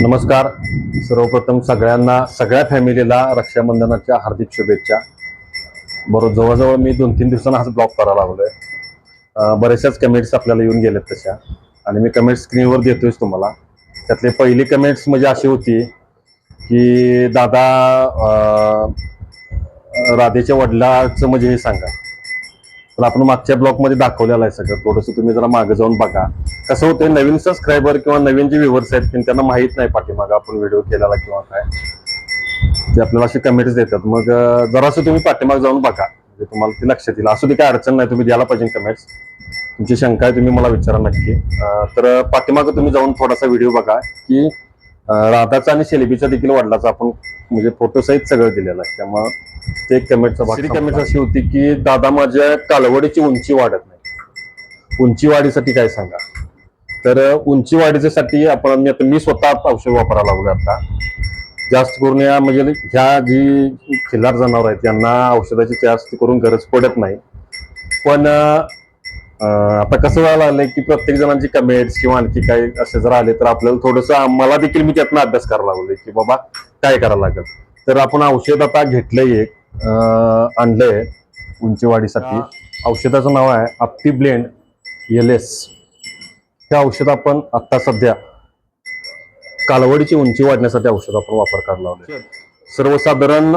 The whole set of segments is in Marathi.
नमस्कार. सर्वप्रथम सगळ्यांना सगळ्या फॅमिलीला रक्षाबंधनाच्या हार्दिक शुभेच्छा. बरोबर जवळजवळ मी दोन तीन दिवसांना हाच ब्लॉग करायला लागलो आहे बऱ्याचशाच कमेंट्स आपल्याला येऊन गेल्यात तशा. आणि मी कमेंट्स स्क्रीनवर देतोयच तुम्हाला. त्यातले पहिली कमेंट्स म्हणजे अशी होती की दादा राधेच्या वडिलाचं म्हणजे हे सांगा. पण आपण मागच्या ब्लॉगमध्ये दाखवलेलं आहे सगळं. थोडंसं तुम्ही जरा मागे जाऊन बघा. कसं होतं नवीन सबस्क्रायबर किंवा नवीन जे व्ह्युअर्स आहेत त्यांना माहीत नाही पाठीमागं आपण व्हिडिओ केलेला किंवा काय. ते आपल्याला असे कमेंट्स देतात. मग जरासं तुम्ही पाठीमाग जाऊन बघा. म्हणजे तुम्हाला ते लक्षात येईल. असू दे काय अडचण नाही तुम्ही द्यायला पाहिजे कमेंट्स तुमची शंका आहे तुम्ही मला विचारा नक्की. तर पाठीमागं तुम्ही जाऊन थोडासा व्हिडिओ बघा की राधाचा आणि शेलिबीचा देखील वडिलाचा आपण म्हणजे फोटो सहित सगळं दिलेलं आहे. त्यामुळं ते कमेंटचा भाग कमेंट अशी होती की दादा माझ्या कालवडीची उंची वाढत नाही. उंची वाढीसाठी काय सांगा? तर उंची वाढीसाठी आपण मी आता मी स्वतः औषध वापरायला लागलो आता. जास्त करून या म्हणजे ह्या जी खिल्लार जनावर आहेत त्यांना औषधाची जास्त करून गरज पडत नाही. पण आता कसं व्हायला लागलंय की प्रत्येक जणांची कमेंट्स किंवा आणखी काही असे जर आले तर आपल्याला थोडंसं मला देखील मी त्यातनं अभ्यास करायला लागलोय की बाबा काय करायला लागेल. तर आपण औषध आता घेतलंय एक आणलंय उंची वाढीसाठी औषधाचं नाव आहे अप्टी ब्लेंड एल एस हे औषध आपण आता सध्या कालवडीची उंची वाढण्यासाठी औषध आपण वापर करायला लावले सर्वसाधारण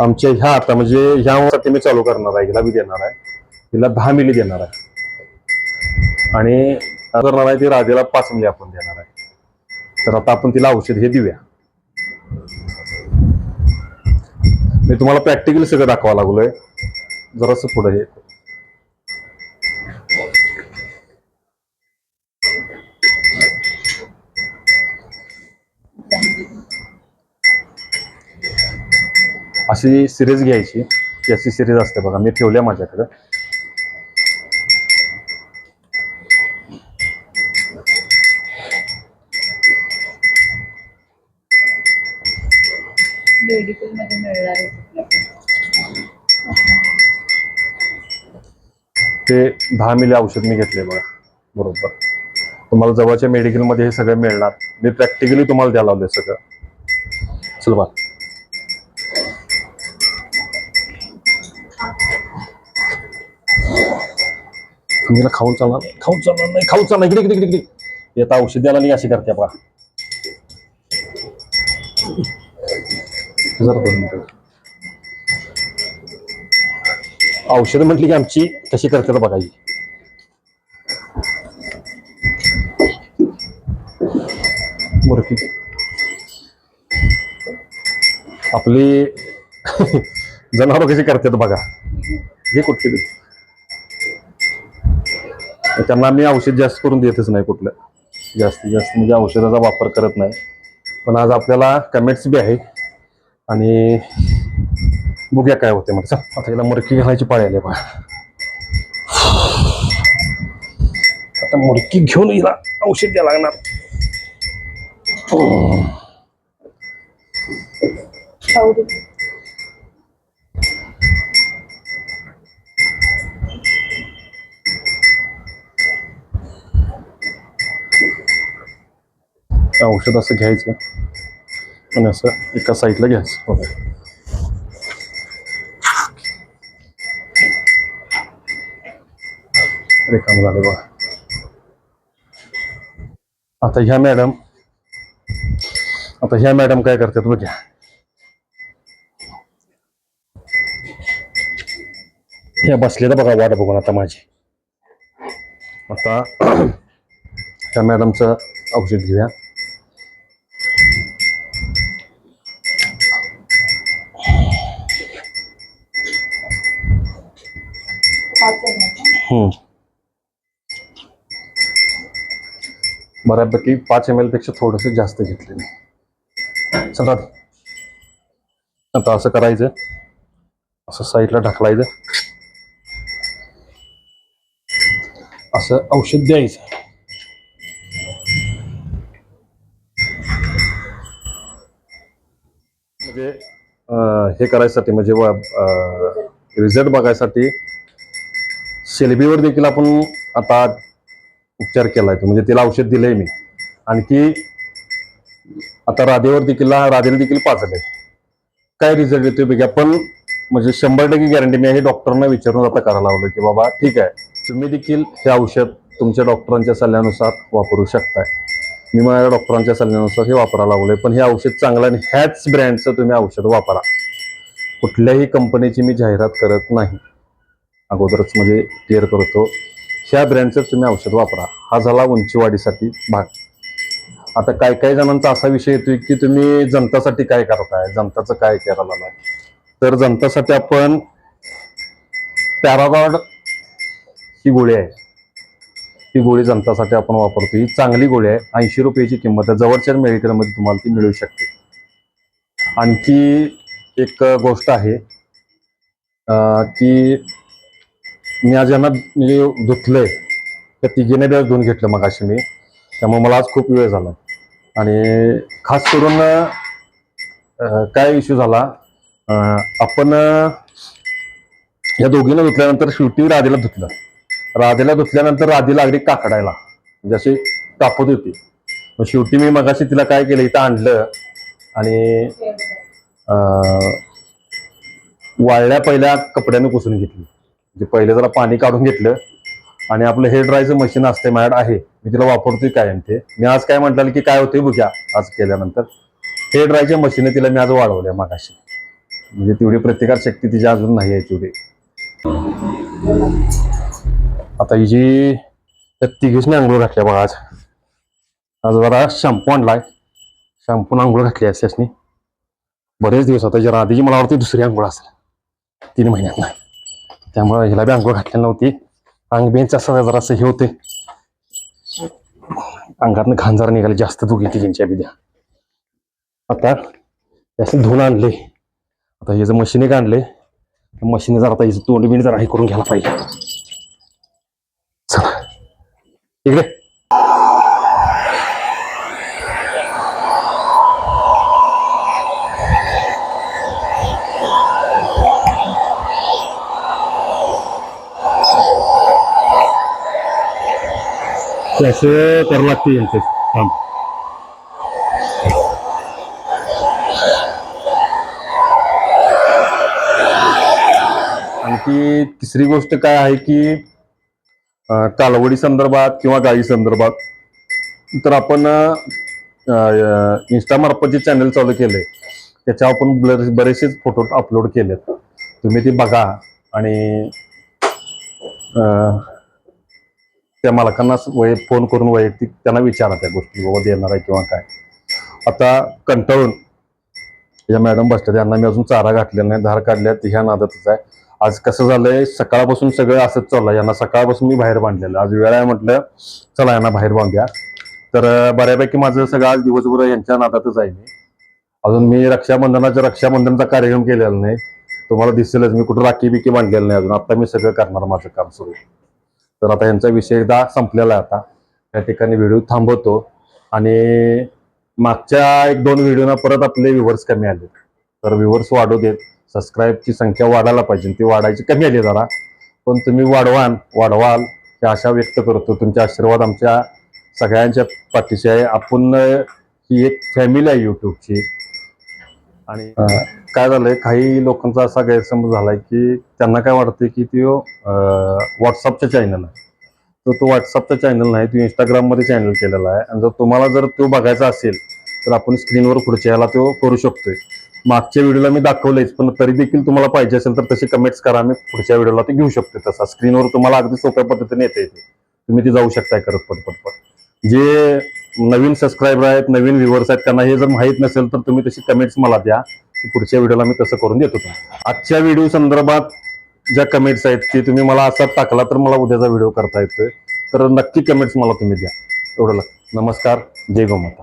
आमच्या ह्या आता म्हणजे ह्यासाठी मी चालू करणार आहे हिला मी देणार आहे. तिला दहा मिली देणार आहे. आणि करणार आहे ती राधेला पाच मिली आपण देणार आहे. तर आता आपण तिला औषध हे देऊया. मी तुम्हाला प्रॅक्टिकल सगळं दाखवा लागलोय. जरासं पुढे हे. अशी सिरीज घ्यायची. ती अशी सिरीज असते बघा मी ठेवल्या माझ्याकडे. ते दहा मिली औषध मी घेतले बघा बरोबर. तुम्हाला जवळच्या मेडिकलमध्ये हे सगळं मिळणार. मी प्रॅक्टिकली तुम्हाला द्यायला लावले सगळं. चल बा तुम्ही खाऊन चालणार नाही, खाऊन चालणार नाही खाऊन चालणार इकडे इकडे इकडे येता औषध द्यायला नाही अशी करते बघा. जरा दोन मिनिटं. औषध म्हटली की आमची कशी करतात बघा ही. मुरकी. आपली जनावर कशी करतात बघा. हे कुठली त्यांना आम्ही औषध जास्त करून देतच नाही कुठलं. जास्तीत जास्त म्हणजे औषधाचा वापर करत नाही. पण आज आपल्याला कमेंट्स बी आहे आणि बघूया काय होते मग चल आता याला मुरकी घालायची पाळी आली बा आता मुरकी घेऊन हिला औषध द्यायला लागणार. औषध असं घ्यायचं आणि असं एका साईडला घ्यायचं. रिकाम झाले बघा आता ह्या मॅडम आता ह्या मॅडम काय करतात बघा ह्या बसलेल्या बघा वाट बघून आता माझी आता त्या मॅडमचं औषध घेऊया? हम्म. बऱ्यापैकी पाच एमपेक्षा थोडंसं जास्त घेतलेलं चला आता. असं करायचं. असं साईडला ढकलायचं. असं औषध द्यायचं. म्हणजे हे करायसाठी म्हणजे रिझल्ट बघायसाठी शेलबीवर देखील आपण आता उपचार केलाय आहे म्हणजे तिला औषध दिलंय मी. आणखी आता राधेवर देखील राधेला देखील पाजलंय. काय रिझल्ट येतोय बघा पण म्हणजे शंभर टक्के गॅरंटी मी हे डॉक्टरांना विचारून आता करायला लावलं की बाबा ठीक आहे. तुम्ही देखील हे औषध तुमच्या डॉक्टरांच्या सल्ल्यानुसार वापरू शकताय. मी माझ्या डॉक्टरांच्या सल्ल्यानुसार हे वापरायला लागलोय पण हे औषध चांगलं आणि ह्याच ब्रँडचं तुम्ही औषध वापरा. कुठल्याही कंपनीची मी जाहिरात करत नाही. अगोदरच म्हणजे क्लिअर करतो. ह्या ब्रँडचं तुम्ही औषध वापरा. हा झाला उंचीवाढीसाठी भाग. आता काही काही जणांचा असा विषय येतोय की तुम्ही जनतासाठी काय करताय? जनताचं काय करायला लागलाय? तर जनतासाठी आपण पॅरागॉड ही गोळी आहे. ही गोळी जनतासाठी आपण वापरतो ही चांगली गोळी आहे. ऐंशी रुपयाची किंमत आहे. जवळच्या मेडिकलमध्ये तुम्हाला ती मिळू शकते. आणखी एक गोष्ट आहे की मी आज यांना म्हणजे धुतलंय. त्या तिघीने बी धुवून घेतलं मग अशी मी. त्यामुळे मला आज खूप वेळ झाला आणि खास करून काय इश्यू झाला? आपण या दोघींना धुतल्यानंतर शेवटी राधेला धुतलं. राधेला धुतल्यानंतर राधेला अगदी काकडायला. म्हणजे अशी कापत होती. मग शेवटी मी मगाशी तिला काय केलं? इथं आणलं. आणि वाळल्या पहिल्या कपड्याने पुसून घेतली. म्हणजे पहिले जरा पाणी काढून घेतलं आणि आपलं हे ड्रायचं मशीन असते माझ्याकडे आहे. मी तिला वापरतोय कायम ते. मी आज काय म्हटलं की काय होतंय बघ्या आज केल्यानंतर. हे ड्रायच्या मशीन तिला मी आज वाढवल्या मागाशी. म्हणजे तेवढी प्रतिकार शक्ती तिची अजून नाही आहे तेवढी. आता ही जी तिघीच तिघीसने आंघोळ घातल्या बघा आज. आज जरा शॅम्पू आणलाय. शॅम्पून आंघोळ घातली असल्यासनी बरेच दिवस आता जरा आधीची मला वाटते दुसरी आंघोळ असेल. तीन महिन्यात नाही. त्यामुळे हिला बी आंघोळ घातलेली नव्हती. अंग बेंच असं जरा असं हे होते. अंगातनं घाण जरा निघाले. जास्त दुखी तिघींच्या बिद्या आता त्याचं धुवून आणले. आता हे जर मशीन एक आणले मशीन जरा आता हिचं तोंड बिंड जरा हे करून घ्यायला पाहिजे. चला. इकडे. त्याचं करावं लागते यांचं काम. आणखी तिसरी गोष्ट काय आहे की अं, कालवडी संदर्भात किंवा गायी संदर्भात तर आपण इन्स्टामार्फत जे चॅनल चालू केले त्याच्यावर आपण बरे- बरेचसेच फोटो अपलोड केलेत. तुम्ही ते बघा आणि अं, त्या मालकांना वै फोन करून वैयक्तिक त्यांना विचारा त्या गोष्टी बाबा देणार आहे किंवा काय. आता कंटाळून या मॅडम बसल्या त्यांना मी अजून चारा घातलेला नाही धार काढल्या ह्या नादातच आहे. आज कसं झालंय सकाळपासून सगळं असंच चाललं यांना सकाळपासून मी बाहेर बांधलेलं आज वेळ आहे म्हटलं चला यांना बाहेर बांधूया. तर बऱ्यापैकी माझं सगळं आज दिवसभर यांच्या नादातच आहे मी. अजून मी रक्षाबंधनाच्या रक्षाबंधनचा कार्यक्रम केलेला नाही. तुम्हाला दिसेलच मी कुठं राखी बिकी बांधलेलं नाही अजून. आता मी सगळं करणार माझं काम सुरू. तर आता यांचा विषय एकदा संपलेला आहे आता. त्या ठिकाणी व्हिडिओ थांबवतो. आणि मागच्या एक दोन व्हिडिओना परत आपले व्ह्युअर्स कमी आले तर व्ह्युअर्स वाढू देत. सबस्क्राईबची संख्या वाढायला पाहिजे. ती वाढायची कमी आली जरा. पण तुम्ही वाढवाल वाढवाल. ही आशा व्यक्त करतो. तुमचे आशीर्वाद आमच्या सगळ्यांच्या पाठीशी आहे. आपण ही एक फॅमिली आहे यूट्यूबची आणि काय झालंय काही लोकांचा असा गैरसमज झालाय की त्यांना काय वाटतंय की तो व्हॉट्सअपचा चॅनल आहे. तर तो व्हॉट्सअपचा चॅनल नाही तो इंस्टाग्राममध्ये चॅनल केलेला आहे. आणि जर तुम्हाला जर तो बघायचा असेल तर आपण स्क्रीनवर पुढच्या याला तो करू शकतोय. मागच्या व्हिडिओला मी दाखवलेच पण तरी देखील तुम्हाला पाहिजे असेल तर तसे कमेंट्स करा. मी पुढच्या व्हिडिओला ते घेऊ शकतो तसा. स्क्रीनवर तुम्हाला अगदी सोप्या पद्धतीने येते येते तुम्ही ते जाऊ शकताय करत पट पट पट जे नवीन सबस्क्रायबर आहेत नवीन व्ह्युअर्स आहेत त्यांना हे जर माहीत नसेल तर तुम्ही तशी कमेंट्स मला द्या. पुढच्या व्हिडिओला मी तसं करून देतो आजच्या व्हिडिओ संदर्भात ज्या कमेंट्स आहेत ते तुम्ही मला असा टाकला तर मला उद्याचा व्हिडिओ करता येतोय. तर नक्की कमेंट्स मला तुम्ही द्या. एवढं नमस्कार. जय गोमाता.